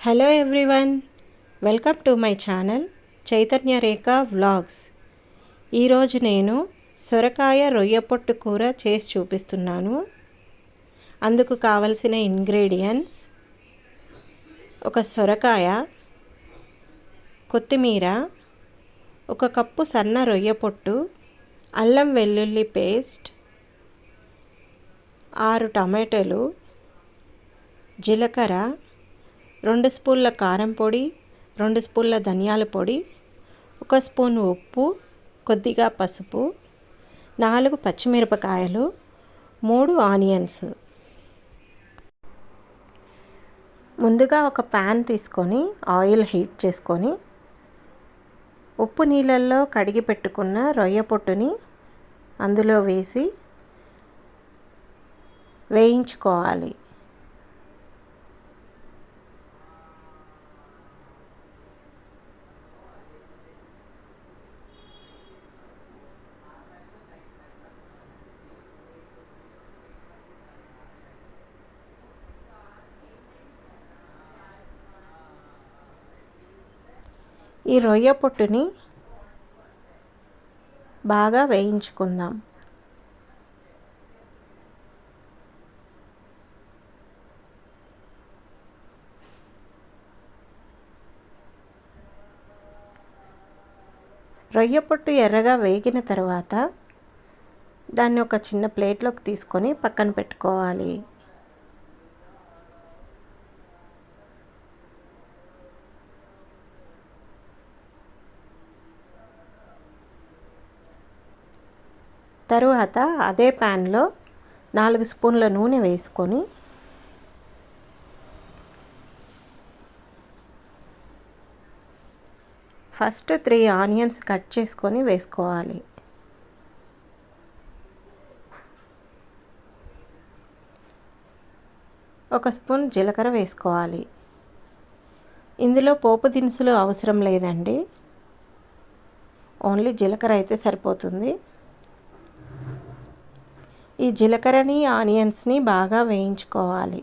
Hello everyone welcome to my channel Chaitanya Rekha vlogs ఈరోజు నేను సొరకాయ రొయ్య పొట్టు కూర చేసి చూపిస్తున్నాను. అందుకు కావలసిన ఇంగ్రీడియంట్స్ ఒక సొరకాయ కొత్తిమీర ఒక కప్పు సన్న రొయ్య పొట్టు అల్లం వెల్లుల్లి పేస్ట్ ఆరు టమాటోలు జీలకర్ర రెండు స్పూన్ల కారం పొడి రెండు స్పూన్ల ధనియాల పొడి ఒక స్పూన్ ఉప్పు కొద్దిగా పసుపు నాలుగు పచ్చిమిరపకాయలు మూడు ఆనియన్స్. ముందుగా ఒక ప్యాన్ తీసుకొని ఆయిల్ హీట్ చేసుకొని ఉప్పు నీళ్ళల్లో కడిగి పెట్టుకున్న రొయ్య పొట్టుని అందులో వేసి వేయించుకోవాలి. ఈ రొయ్య పొట్టుని బాగా వేయించుకుందాం. రొయ్య పొట్టు ఎర్రగా వేగిన తర్వాత దాన్ని ఒక చిన్న ప్లేట్లోకి తీసుకొని పక్కన పెట్టుకోవాలి. తరువాత అదే ప్యాన్లో నాలుగు స్పూన్ల నూనె వేసుకొని ఫస్ట్ త్రీ ఆనియన్స్ కట్ చేసుకొని వేసుకోవాలి. ఒక స్పూన్ జీలకర్ర వేసుకోవాలి. ఇందులో పోపు దినుసులు అవసరం లేదండి. ఓన్లీ జీలకర్ర అయితే సరిపోతుంది. ఈ జీలకర్రని ఆనియన్స్ని బాగా వేయించుకోవాలి.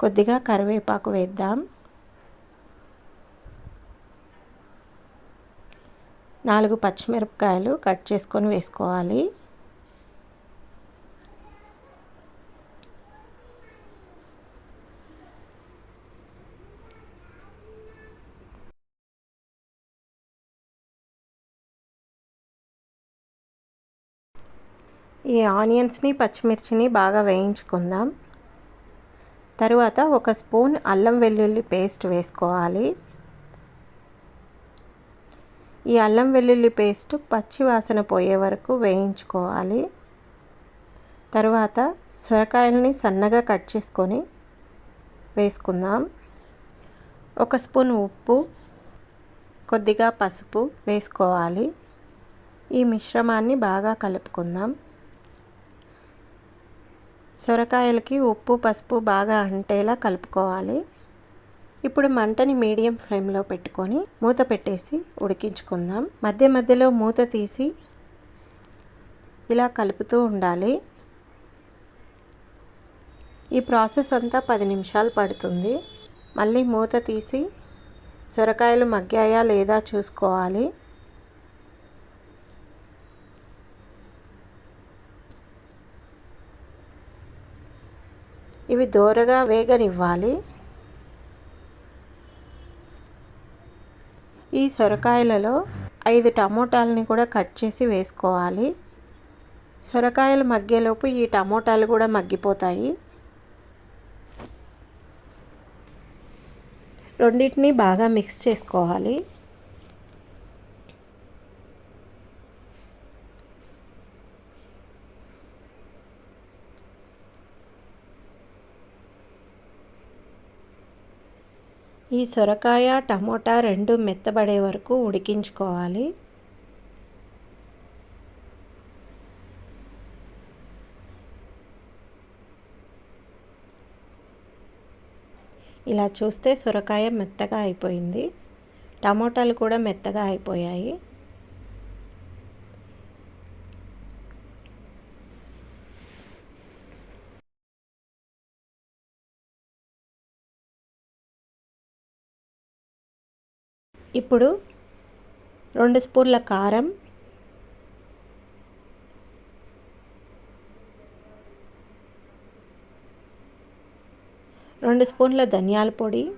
కొద్దిగా కరివేపాకు వేద్దాం. నాలుగు పచ్చిమిరపకాయలు కట్ చేసుకొని వేసుకోవాలి. ఈ ఆనియన్స్ని పచ్చిమిర్చిని బాగా వేయించుకుందాం. తరువాత ఒక స్పూన్ అల్లం వెల్లుల్లి పేస్ట్ వేసుకోవాలి. ఈ అల్లం వెల్లుల్లి పేస్ట్ పచ్చి వాసన పోయే వరకు వేయించుకోవాలి. తరువాత సొరకాయల్ని సన్నగా కట్ చేసుకొని వేసుకుందాం. ఒక స్పూన్ ఉప్పు కొద్దిగా పసుపు వేసుకోవాలి. ఈ మిశ్రమాన్ని బాగా కలుపుకుందాం. సొరకాయలకి ఉప్పు పసుపు బాగా అంటేలా కలుపుకోవాలి. ఇప్పుడు మంటని మీడియం ఫ్లేమ్లో పెట్టుకొని మూత పెట్టేసి ఉడికించుకుందాం. మధ్య మధ్యలో మూత తీసి ఇలా కలుపుతూ ఉండాలి. ఈ ప్రాసెస్ అంతా పది నిమిషాలు పడుతుంది. మళ్ళీ మూత తీసి సొరకాయలు మగ్గాయా లేదా చూసుకోవాలి. ఇవి దోరగా వేగనివ్వాలి. ఈ సొరకాయలలో ఐదు టమోటాలని కూడా కట్ చేసి వేసుకోవాలి. సొరకాయలు మగ్గేలోపు ఈ టమోటాలు కూడా మగ్గిపోతాయి. రెండింటిని బాగా మిక్స్ చేసుకోవాలి. ఈ సొరకాయ టమోటా రెండు మెత్తబడే వరకు ఉడికించుకోవాలి. ఇలా చూస్తే సొరకాయ మెత్తగా అయిపోయింది. టమోటాలు కూడా మెత్తగా అయిపోయాయి. ఇప్పుడు రెండు స్పూన్ల కారం. రెండు స్పూన్ల ధనియాల పొడి.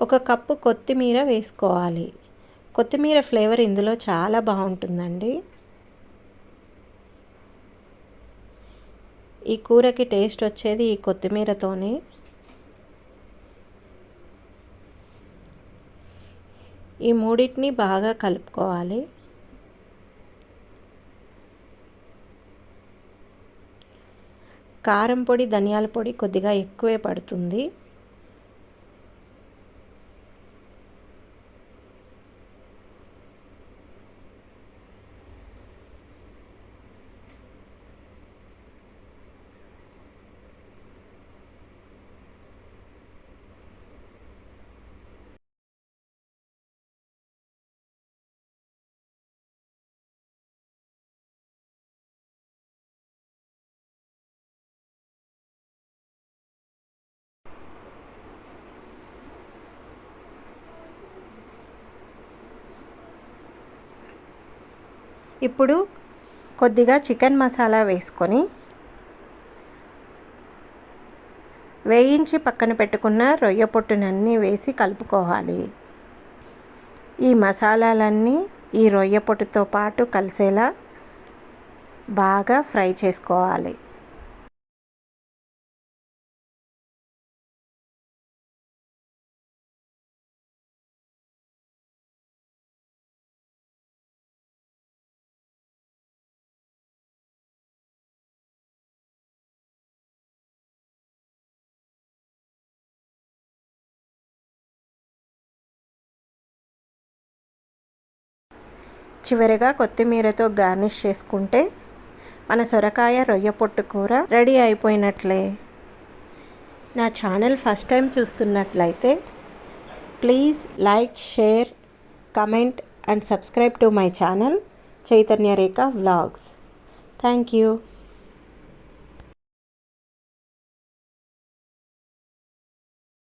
ఒక కప్పు కొత్తిమీర వేసుకోవాలి. కొత్తిమీర ఫ్లేవర్ ఇందులో చాలా బాగుంటుందండి. ఈ కూరకి టేస్ట్ వచ్చేది ఈ కొత్తిమీరతోనే. ఈ మూడింటిని బాగా కలుపుకోవాలి. కారం పొడి ధనియాల పొడి కొద్దిగా ఎక్కువే పడుతుంది. ఇప్పుడు కొద్దిగా చికెన్ మసాలా వేసుకొని వేయించి పక్కన పెట్టుకున్న రొయ్య పొట్టునన్నీ వేసి కలుపుకోవాలి. ఈ మసాలాలన్నీ ఈ రొయ్య పొట్టుతో పాటు కలిసేలా బాగా ఫ్రై చేసుకోవాలి. చివరిగా కొత్తిమీరతో గార్నిష్ చేసుకుంటే మన సొరకాయ రొయ్య పొట్టు కూర రెడీ అయిపోయినట్లే. నా ఛానల్ ఫస్ట్ టైం చూస్తున్నట్లయితే please like share comment and subscribe to my channel Chaitanya Rekha vlogs. Thank you.